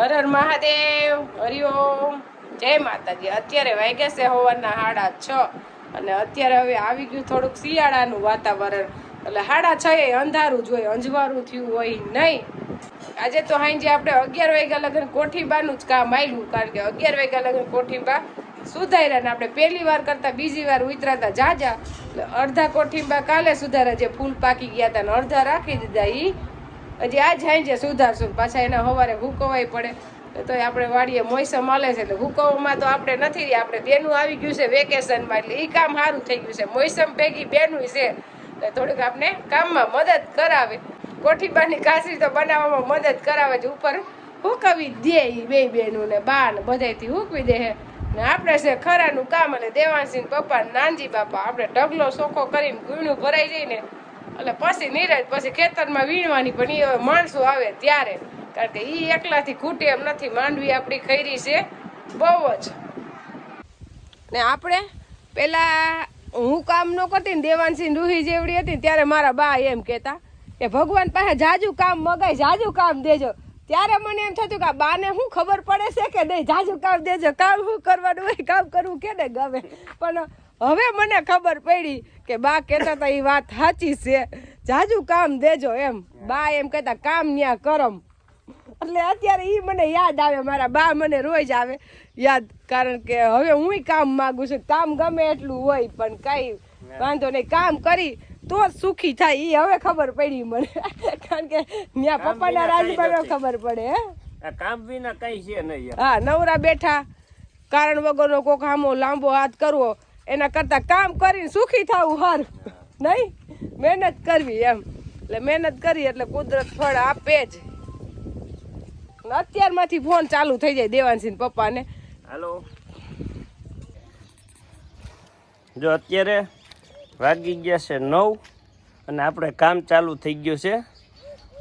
હર હર મહાદેવ હરિઓમ જય માતાજી. અત્યારે વાગ્યા છે હવારના સાડા છ અને અત્યારે હવે આવી ગયું થોડુંક શિયાળાનું વાતાવરણ. એટલે સાડા છ એ અંધારું જ હોય અંજવાળું થયું હોય નહીં. આજે તો હાંજે આપણે અગિયાર વાગ્યા લગ્ન કોઠીબાનું જ કામ આવ્યું કારણ કે અગિયાર વાગ્યા લગન કોઠીબા સુધાર્યા ને આપણે પહેલી વાર કરતા બીજી વાર ઉતરાતા જાજા. અડધા કોઠીબા કાલે સુધારા જે ફૂલ પાકી ગયા હતા ને અડધા રાખી દીધા ઈ. હજી આ જાય છે, સુધારશું પાછા એને સવારે ભૂકવાય પડે. તો આપણે વાડીએ મોસમ હાલે છે, એટલે હુકવવામાં તો આપણે નથી રહી આપણે બેનું આવી ગયું છે વેકેશનમાં, એટલે એ કામ સારું થઈ ગયું છે. મોસમ ભેગી બેનું છે, એટલે થોડુંક આપણે કામમાં મદદ કરાવે. કોઠીબાની કાસરી તો બનાવવામાં મદદ કરાવે છે. ઉપર હુકવી દે એ બે બેનું ને બા ને બધાયથી હુકવી દે ને આપણે છે ખરાનું કામ, અને દેવાંશી પપ્પા નાનજી બાપા, આપણે ઢગલો સોખો કરીને ગુણું ભરાઈ જઈને એટલે પછી નિરાજ પછી ખેતરમાં વીણવાની પણ એ માણસો આવે ત્યારે. કારણ કે એ એકલાથી ખૂટે એમ નથી, માંડવી આપણી ખૈરી છે, બહુ જ. ને આપણે પેલા હું કામ ન કરતી ને દેવાનસિંહ રૂહી જેવડી હતી ત્યારે મારા બા એમ કહેતા કે, ભગવાન પાસે જાજુ કામ મગાય, જાજુ કામ દેજો. ત્યારે મને એમ થતું કે, આ બાને શું ખબર પડે છે કે નહીં? જાજુ કામ દેજો, કામ શું કરવાનું હોય, કામ કરવું કે ને ગમે? પણ હવે મને ખબર પડી કે બા કહેતા હતા એ વાત સાચી છે. જાજુ કામ દેજો એમ. બા એમ કહેતા કામ ન્યા કરમ. એટલે અત્યારે એ મને યાદ આવે મારા બા મને રોજ આવે. યાદ કારણ કે હવે હું કામ માગું છું. કામ ગમે એટલું હોય પણ કઈ વાંધો નહીં. કામ કરી તો જ સુખી થાય. એ હવે ખબર પડી મને. કારણ કે ત્યાં પપ્પાના રાજમાં ખબર પડે હે. કામ વિના કઈ છે નહીં હા નવરા બેઠા. કારણ વગરનો કોક આમો લાંબો હાથ કરવો. એના કરતા કામ કરીને સુખી થવું સારું નહીં? મહેનત કરવી એમ. એટલે મહેનત કરી એટલે કુદરત ફળ આપે જ. અત્યારમાંથી ફોન ચાલુ થઈ જાય દેવાનસિંહ પપ્પાને. હાલો. જો અત્યારે વાગી ગયા છે નવ અને આપણે કામ ચાલુ થઈ ગયું છે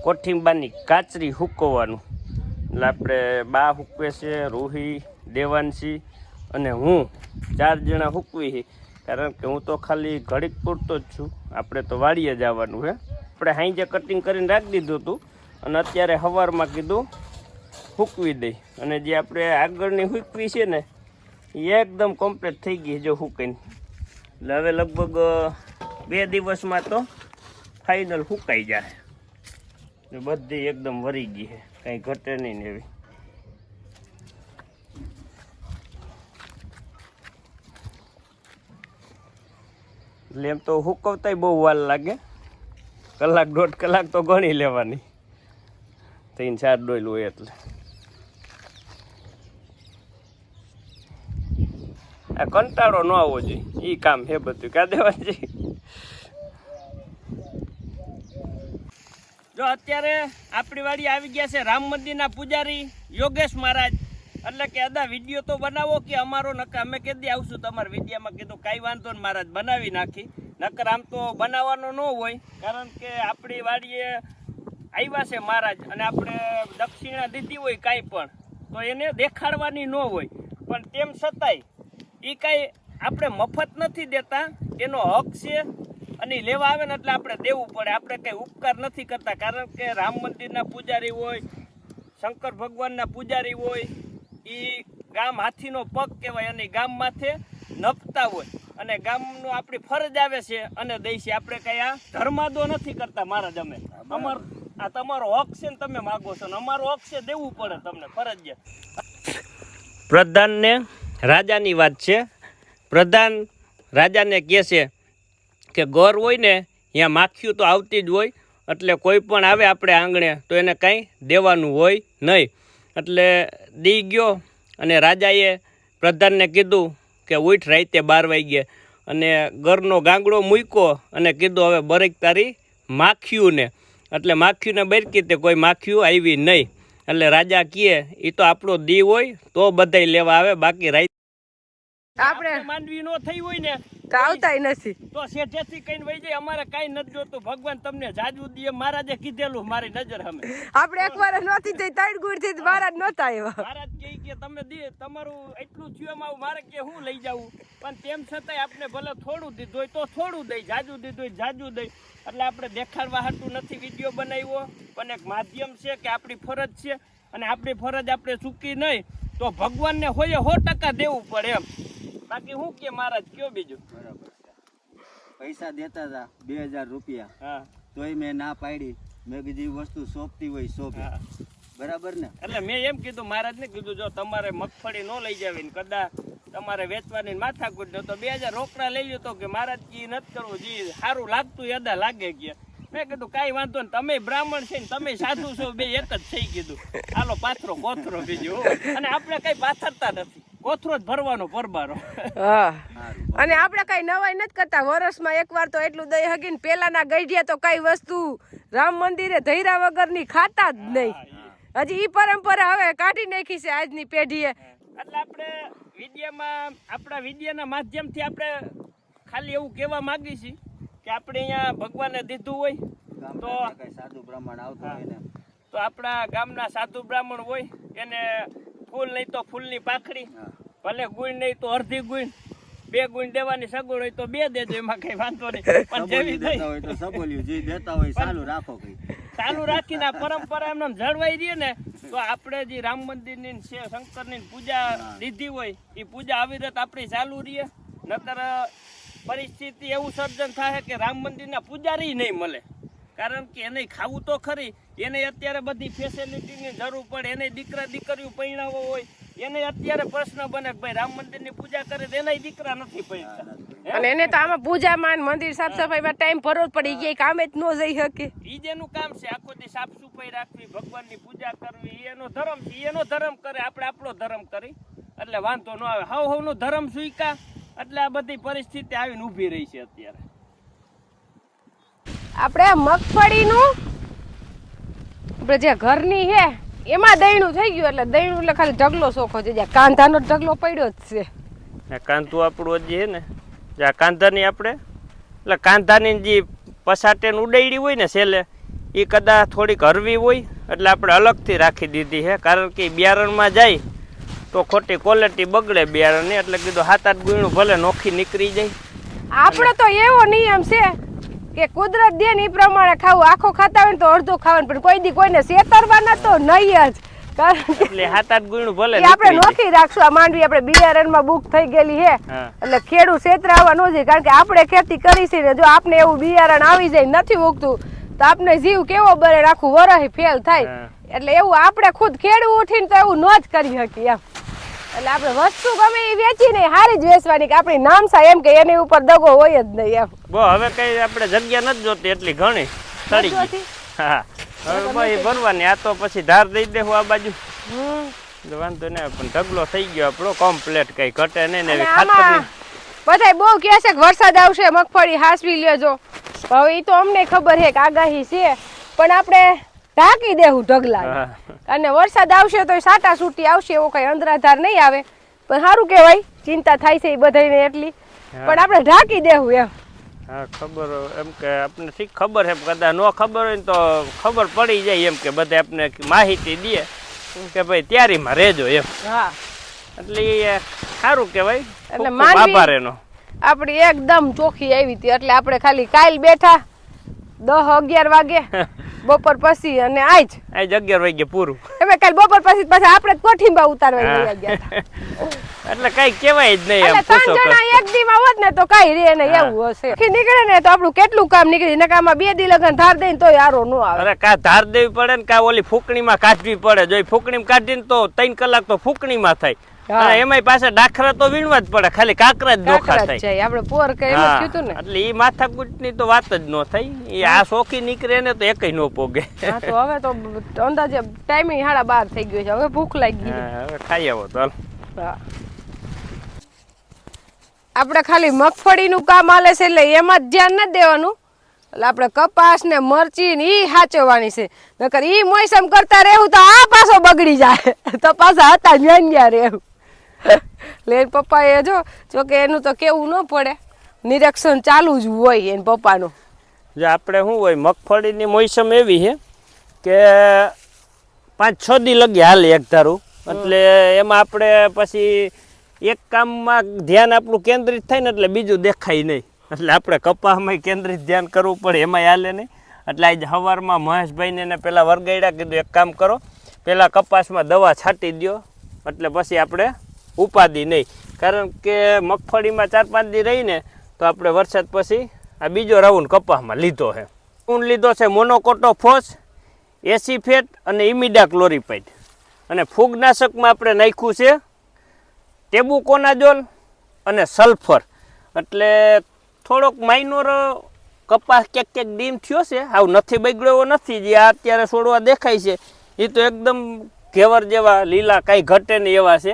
કોઠીંબાની કાચરી હુકવવાનું. એટલે આપણે બા હુકવે છે, રૂહી, દેવાંશી અને હું ચાર જણા હૂકવી કારણ કે હું તો ખાલી ઘડીક પૂરતો જ છું. આપણે તો વાડીએ જવાનું છે આપણે હાઈજે કટિંગ કરીને રાખી દીધું હતું અને અત્યારે સવારમાં કીધું હૂકવી દઈ અને જે આપણે આગળની હૂકવી છે ને, એ એકદમ કમ્પ્લીટ થઈ ગઈ જો હૂકીને. એટલે હવે લગભગ બે દિવસમાં તો ફાઇનલ હુકાઈ જાય. બધી એકદમ વરી ગઈ છે કાંઈ ઘટે નહીં એવી. એટલે એમ તો હુકવતાય બહુ વાર લાગે. કલાક દોઢ કલાક તો ગણી લેવાની. ત્રણ ચાર ડોલ હોય એટલે. આ કંટાળો ન આવવો જોઈએ. એ કામ હે બધું. કા દેવાજી જો અત્યારે આપણી વાડી આવી ગયા છે રામ મંદિરના પૂજારી યોગેશ મહારાજ. એટલે કે અદા વીડિયો તો બનાવો કે અમારો, નકર અમે કીધી આવશું તમારા વિડીયામાં કીધું કાંઈ વાંધો ને મહારાજ બનાવી નાખી. નકર આમ તો બનાવવાનો ન હોય, કારણ કે આપણી વાડીએ આવ્યા છે મહારાજ અને આપણે દક્ષિણા દીધી હોય કાંઈ પણ, તો એને દેખાડવાની ન હોય. પણ તેમ છતાંય એ કાંઈ આપણે મફત નથી દેતા, એનો હક છે અને લેવા આવે ને એટલે આપણે દેવું પડે. આપણે કંઈ ઉપકાર નથી કરતા, કારણ કે રામ મંદિરના પૂજારી હોય, શંકર ભગવાનના પૂજારી હોય એ ગામ હાથીનો પગ કહેવાય અને ગામ માથે નપતા હોય. અને ગામનું આપણી ફરજ આવે છે અને દઈ છે. આપણે કઈ આ ધર્માદો નથી કરતા મહારાજ અમે અમાર આ તમારો હક છે ને તમે માગો છો. ને અમારો હક છે દેવું પડે તમને ફરજિયાત. પ્રધાનને રાજાની વાત છે. પ્રધાન રાજાને કહે છે કે ગોર હોય ને ત્યાં માખિયું તો આવતી જ હોય. એટલે કોઈ પણ આવે આપણે આંગણે તો એને કાંઈ દેવાનું હોય નહીં. એટલે દી ગયો અને રાજાએ પ્રધાનને કીધું કે ઉઠ, રાતે બાર વાગ્યે. અને ઘરનો ગાંગડો મૂક્યો અને કીધું, હવે બરેક તારી માખ્યુંને એટલે માખ્યુંને બરકી તે કોઈ માખ્યું આવી નહીં. એટલે રાજા કહે એ તો આપણો દી હોય, તો બધાય લેવા આવે, બાકી રાત આપણે માનવી નો થઈ હોય ને તો આવતાય નથી. તો શેઠેથી કઈ વહી જાય. અમારે કઈ નથી જોતું. ભગવાન તમને જાજુ દે. મહારાજે કીધેલું મારી નજર સામે. આપણે એકવાર નહોતી થઈ ત્રણ ગુડથી મહારાજ નહોતા આવ્યા. મહારાજ કહે કે તમે દે તમારું એટલું થયું આવું. મારે કે હું લઈ જાઉં? પણ તેમ છતાંય આપણે ભલે થોડું દીધું હોય તો થોડું દઈ જાજુ દીધું હોય જાજુ દઈ. એટલે આપણે દેખાડવા હાટું નથી વીડિયો બનાવ્યો. પણ એક માધ્યમ છે કે આપણી ફરજ છે. અને આપણી ફરજ આપણે ચૂકી નહીં. તો ભગવાનને હોય સો ટકા દેવું પડે એમ. બાકી હું કે મહારાજ કયો બીજું? બરાબર પૈસા દેતા હતા બે હજાર રૂપિયા. હા. તોય મેં ના પાડી. મેં કીધી વસ્તુ સોંપતી હોય સોંપી. બરાબર ને? એટલે મેં એમ કીધું મહારાજને કીધું જો તમારે મગફળી ન લઈ જાવી ને કદાચ તમારે વેચવાની માથા માથાકૂટ ને તો બે હજાર રોકડા લઈ લ્યો તો કે મહારાજ કી નથી કરવું. જી સારું લાગતું અદા લાગે કે. મેં કીધું કાંઈ વાંધો ને તમે બ્રાહ્મણ છે ને તમે સાધુ છો બે એક જ થઈ કીધું. હાલો પાથરો કોથરો બીજું અને આપણે કઈ પાથરતા નથી. કોથરો જ ભરવાનો પરબારો. હા. અને આપણે કઈ નવાઈ નથી કરતા. વર્ષમાં એકવાર તો એટલું દઈ હગી ને પેલાના ગઈઢિયા તો કઈ વસ્તુ રામ મંદિરે ધૈરા વગરની ખાતા જ નહીં. હજી ઈ પરંપરા હવે કાઢી નાખી છે આજની પેઢીએ. એટલે આપણે વિડીયામાં આપણા વિડીયાના માધ્યમથી આપણે ખાલી એવું કહેવા માંગી છીએ કે આપણે અહીંયા ભગવાને દીધું હોય તો સાધુ બ્રાહ્મણ આવતો હોય ને? તો આપણા ગામના સાધુ બ્રાહ્મણ હોય એને ફૂલ નહીં તો ફૂલની પાખડી. ભલે ગુણ નહીં તો અડધી ગુણ. બે ગુણ દેવાની સગવડ હોય તો બે દેજો એમાં કઈ વાંધો નહીં. પણ જેવી દેતા હોય તો સબોલ્યું જે દેતા હોય ચાલુ રાખો કઈ. ચાલુ રાખીને આ પરંપરા એમને જળવાઈ રહી ને તો આપણે જે રામ મંદિરની ને શંકરની પૂજા લીધી હોય એ પૂજા આવી રીતે આપણી ચાલુ રહીએ નતર પરિસ્થિતિ એવું સર્જન થાય કે રામ મંદિરના પૂજારી નહીં મળે. કારણ કે એને ખાવું તો ખરી. એને અત્યારે બધી ફેસિલિટીની જરૂર પડે. એને દીકરા દીકરીઓ પૈણાવો હોય. એને અત્યારે પ્રશ્ન બને કે ભાઈ રામ મંદિરની પૂજા કરે તો એનાય દીકરા નથી પૈસા અને એને તો આમાં પૂજા માન મંદિર સાફ સફાઈમાં ટાઈમ ભરવો પડી. ગયા કામે જ ન જઈ શકે. ઈ જેનું કામ છે આખો દી સાફ સફાઈ રાખવી ભગવાનની પૂજા કરવી. એનો ધર્મ છે. એનો ધર્મ કરે. આપણે આપણો ધર્મ કરી. એટલે વાંધો ન આવે. હવ હવનો ધર્મ સ્વીકાર. એટલે આ બધી પરિસ્થિતિ આવીને ઊભી રહી છે અત્યારે. આપણે મગફળીનું આપણે જે ઘરની છે એમાં દહીણું થઈ ગયું એટલે દહીણું એટલે ખાલી ઢગલો સોખો છે. જ્યાં કાંધાનો ઢગલો પડ્યો જ છે. ને કાંધું આપણું હજી છે ને જે આ કાંધાની આપણે એટલે કાંધાની જે પસાટેન ઉડાડી હોય ને છેલ્લે એ કદાચ થોડીક હરવી હોય એટલે આપણે અલગથી રાખી દીધી છે. કારણ કે બિયારણમાં જાય તો ખોટી ક્વોલિટી બગડે બિયારણની એટલે કીધું સાત આઠ ગુણું ભલે નોખી નીકળી જાય. આપણે તો એવો નિયમ છે કે કુદરત દે ને એ પ્રમાણે ખાવું. આખો ખાતા હોય ને તો અડધો ખાવાનું. પણ કોઈ દી કોઈને છેતરવાના તો નહીં જ. આપણે. નોખી રાખશું. આ માંડવી આપણે બિયારણમાં બુક થઈ ગયેલી છે. એટલે ખેડૂત છેતરાવા નો જોઈએ કારણ કે આપણે ખેતી કરી છે ને જો આપને એવું બિયારણ આવી જાય નથી ઉગતું તો આપને જીવ કેવો બરે આખું વરહ ફેલ થાય. એટલે એવું આપણે ખુદ ખેડવું ઉઠીને તો એવું ન જ કરી શકીએ એમ. એટલે આપણે વસ્તુ ગમે એ વેચી નહીં હારી જ વેચવાની કે આપણી નામસા એમ કે એની ઉપર દગો હોય જ નહીં એમ. બો હવે કઈ આપણે જગ્યા નથી જોતી એટલી ઘણી. સડી ગઈ. હા હવે ભાઈ ભરવાની આ તો પછી ધાર દઈ દેવું આ બાજુ. વાંધો નહીં પણ ઢગલો થઈ ગયો આપણો કમ્પ્લેટ કઈ ઘટે નહીં ને ખાતર બધાય બહુ કહે છે કે વરસાદ આવશે મગફળી હાસવી લેજો. હવે એ તો અમને ખબર છે કે આગાહી છે. પણ આપણે ઢાંકી દેવું ઢગલા અને વરસાદ આવશે તો સાટા સૂટી આવશે એવો કઈ અંધરાધાર નહીં આવે. પણ સારું કહેવાય ચિંતા થાય છે એ બધાને એટલી. પણ આપણે ઢાંકી દેવું એમ. હા ખબર એમ કે આપણે શીખ ખબર છે? કદાચ ન ખબર હોય તો ખબર પડી જાય એમ કે બધા આપણે માહિતી દે. કે ભાઈ તૈયારીમાં રહેજો એમ. હા. એટલે એ સારું કહેવાય. એટલે આભાર એનો. આપણી એકદમ ચોખ્ખી આવી હતી. એટલે આપણે ખાલી કાલ બેઠા દસ અગિયાર વાગે બપોર પછી અને આજ. આ જ અગિયાર વાગે પૂરું. તમે કાલ બપોર પછી પાછા આપણે કોઠીંબા ઉતારવા લઈ ગયા એટલે કઈ કહેવાય જ નહીં એટલે ત્રણ જણા એક દીમાં હોત ને તો કઈ રે ને એવું હશે. આખી નીકળે ને તો આપણું કેટલું કામ નીકળી ને કામાં બે દી લગન ધાર દઈને તોય આરો ન આવે. અરે કા ધાર દેવી પડે ને કા ઓલી ફૂકણીમાં કાઢવી પડે? જો માં ફૂકણીમાં કાઢીને તો ત્રણ કલાક તો ફૂકણીમાં થાય. હા. અને એમાંય પાછા ડાખરા તો વીણવા જ પડે ખાલી કાકરા જ દોખા થાય. આપણે પોર કે એમ જ હા, ને. એટલે ઈ માથાકૂટની તો વાત જ ન થઈ. એ આ શોખી નીકળે ને તો એકય ન પોગે. હા તો હવે તો અંદાજે ટાઈમિંગ હાડા બાર થઈ ગયો છે. હવે ભૂખ લાગી હવે ખાઈ આવો ચાલ. આપણે ખાલી મગફળીનું કામ આલે છે એટલે એમાં જ ધ્યાન ન દેવાનું. એટલે આપણે કપાસ ને મરચી ને ઈ સાચવવાની છે. નકર ઈ મોસમ કરતા રહેવું તો આ પાછો બગડી જાય. તો પાછા હતા ન્યા રહેવું. પપ્પા પપ્પાએ જો જો કે એનું તો કેવું ન પડે. નિરીક્ષણ ચાલુ જ હોય એને પપ્પાનું. જે આપણે શું હોય, મગફળીની મોસમ એવી છે કે પાંચ છ દી લગી હાલ એક ધારું. એટલે એમાં આપણે પછી એક કામમાં ધ્યાન આપણું કેન્દ્રિત થાય ને એટલે બીજું દેખાય નહીં. એટલે આપણે કપાસમાં કેન્દ્રિત ધ્યાન કરવું પડે, એમાંય હાલે નહીં. એટલે આજે સવારમાં મહેશભાઈને એને પહેલાં વરગાડ્યા કીધું, એક કામ કરો, પહેલાં કપાસમાં દવા છાંટી દ્યો. એટલે પછી આપણે ઉપાદી નહીં. કારણ કે મગફળીમાં ચાર પાંચ દી રહીને તો આપણે વરસાદ પછી આ બીજો રાઉન્ડ કપાસમાં લીધો છે. ઊન લીધો છે મોનોકોટો ફોસ, એસી ફેટ અને ઇમિડા ક્લોરીપાઇડ અને ફૂગનાશકમાં આપણે નાખ્યું છે ટેબુકોનાજોલ અને સલ્ફર. એટલે થોડોક માઇનોર કપાસ ક્યાંક ક્યાંક ડીમ થયો છે. આવ નથી બગડ્યો નથી. જે આ અત્યારે છોડવા દેખાય છે એ તો એકદમ ઘેવર જેવા લીલા કાંઈ ઘટે નહીં એવા છે.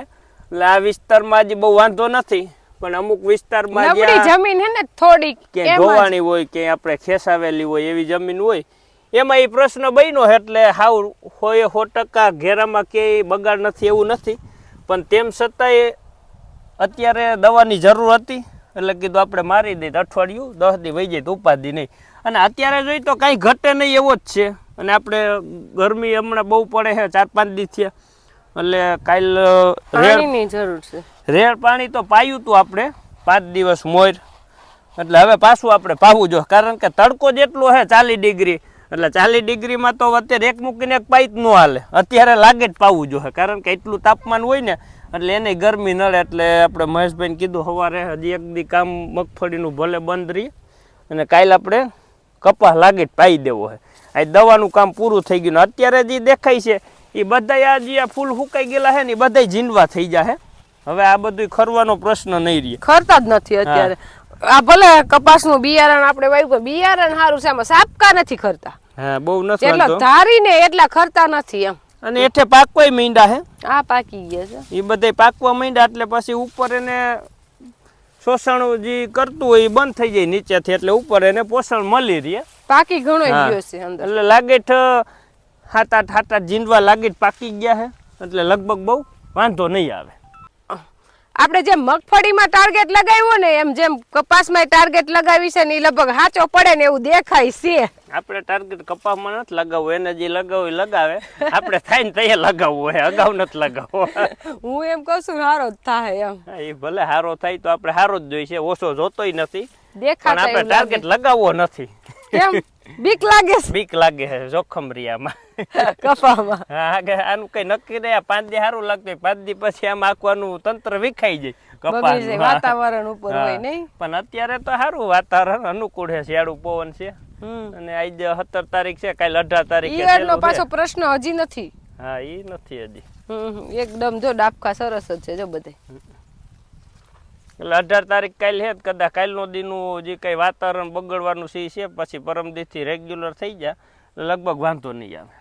એટલે આ વિસ્તારમાં હજી બહુ વાંધો નથી પણ અમુક વિસ્તારમાં નબળી જમીન હે ને થોડીક કે ધોવાણી હોય ક્યાંય આપણે ખેસાવેલી હોય એવી જમીન હોય એમાં એ પ્રશ્ન બન્યો એટલે હાવ હોય સો ટકા ઘેરામાં કે બગાડ નથી એવું નથી. પણ તેમ છતાંય અત્યારે દવાની જરૂર હતી એટલે કીધું આપણે મારી દઈએ અઠવાડિયું દસ દી વહી જાય તો ઉપાધિ નહીં. અને અત્યારે જોઈ તો કાંઈ ઘટે નહીં એવો જ છે. અને આપણે ગરમી હમણાં બહુ પડે છે ચાર પાંચ દી થયા. એટલે કાલ રેડ જરૂર છે. રેડ પાણી તો પાયું તું આપણે પાંચ દિવસ મોર. એટલે હવે પાછું આપણે પાવું જો કારણ કે તડકો જેટલો છે ચાલીસ ડિગ્રી. એટલે ચાલીસ ડિગ્રીમાં તો અત્યારે એક મૂકીને એક પાઈ જ ન હાલે. અત્યારે લાગે જ પાવું જોઈએ કારણ કે એટલું તાપમાન હોય ને એટલે એને ગરમી નડે. એટલે આપણે મહેશભાઈને કીધું સવારે હજી એક દી કામ મગફળીનું ભલે બંધ રહી અને કાલે આપણે કપાસ લાગે જ પાઈ દેવો છે. આ દવાનું કામ પૂરું થઈ ગયું અત્યારે જે દેખાય છે. એ બધા આ જે ફૂલ સુકાઈ ગયેલા છે ને એ બધા જીંડવા થઈ જાય હવે આ બધું ખરવાનો પ્રશ્ન નહીં રહે. ખરતા જ નથી અત્યારે. આ ભલે કપાસનું બિયારણ આપણે વાવ્યું બિયારણ સારું છે આમાં સાપકા નથી ખરતા. હા બહુ નથી વાંધો ધારીને એટલા ખરતા નથી એમ. અને એઠે પાકવાય મીંડા હે. આ પાકી ગયા છે. એ બધે પાકવા માંડ્યા એટલે પછી ઉપર એને શોષણ જે કરતું હોય એ બંધ થઈ જાય નીચેથી એટલે ઉપર એને પોષણ મળી રહે. પાકી ઘણો. ગયો છે અંદર. એટલે લાગે હાથ આઠ સાત આઠ જીંદવા લાગી પાકી ગયા છે એટલે લગભગ બહુ વાંધો નહીં આવે. આપણે જેમ મગફળીમાં ટાર્ગેટ લગાવ્યો ને એમ જેમ કપાસમાં ટાર્ગેટ લગાવી છે ને એ લગભગ સાચો પડે ને એવું દેખાય છે. આપણે ટાર્ગેટ કપાસમાં નથી લગાવવું એને જે લગાવવું લગાવે. આપણે થાય ને તૈયાર લગાવવું હોય અગાઉ નથી લગાવવો. હું એમ કહું છું સારો જ થાય એમ. એ ભલે સારો થાય તો આપણે સારો જ જોઈશે ઓછો જોતોય નથી. પણ આપણે ટાર્ગેટ લગાવવો નથી. કેમ? બીક લાગે છે. બીક લાગે છે જોખમ રિયામાં કફામાં. હા આનું કઈ નક્કી નહીં પાંચ દી સારું લાગતું પાંચ દી પછી આમ આખવાનું તંત્ર વિખાઈ જાય. વાતાવરણ ઉપર હોય નહીં? પણ અત્યારે તો સારું વાતાવરણ અનુકૂળ છે શિયાળુ પવન છે. અને આજે સત્તર તારીખ છે કાલે અઢાર તારીખ ઈયળનો પાછો પ્રશ્ન હજી નથી. હા એ નથી હજી. એકદમ જો ડાબકા સરસ જ છે જો બધે. એટલે અઢાર તારીખ કાલે છે કદાચ કાલનો દીનું જે કંઈ વાતાવરણ બગડવાનું છે પછી પરમ દીથી રેગ્યુલર થઈ જાય લગભગ વાંધો નહીં આવે.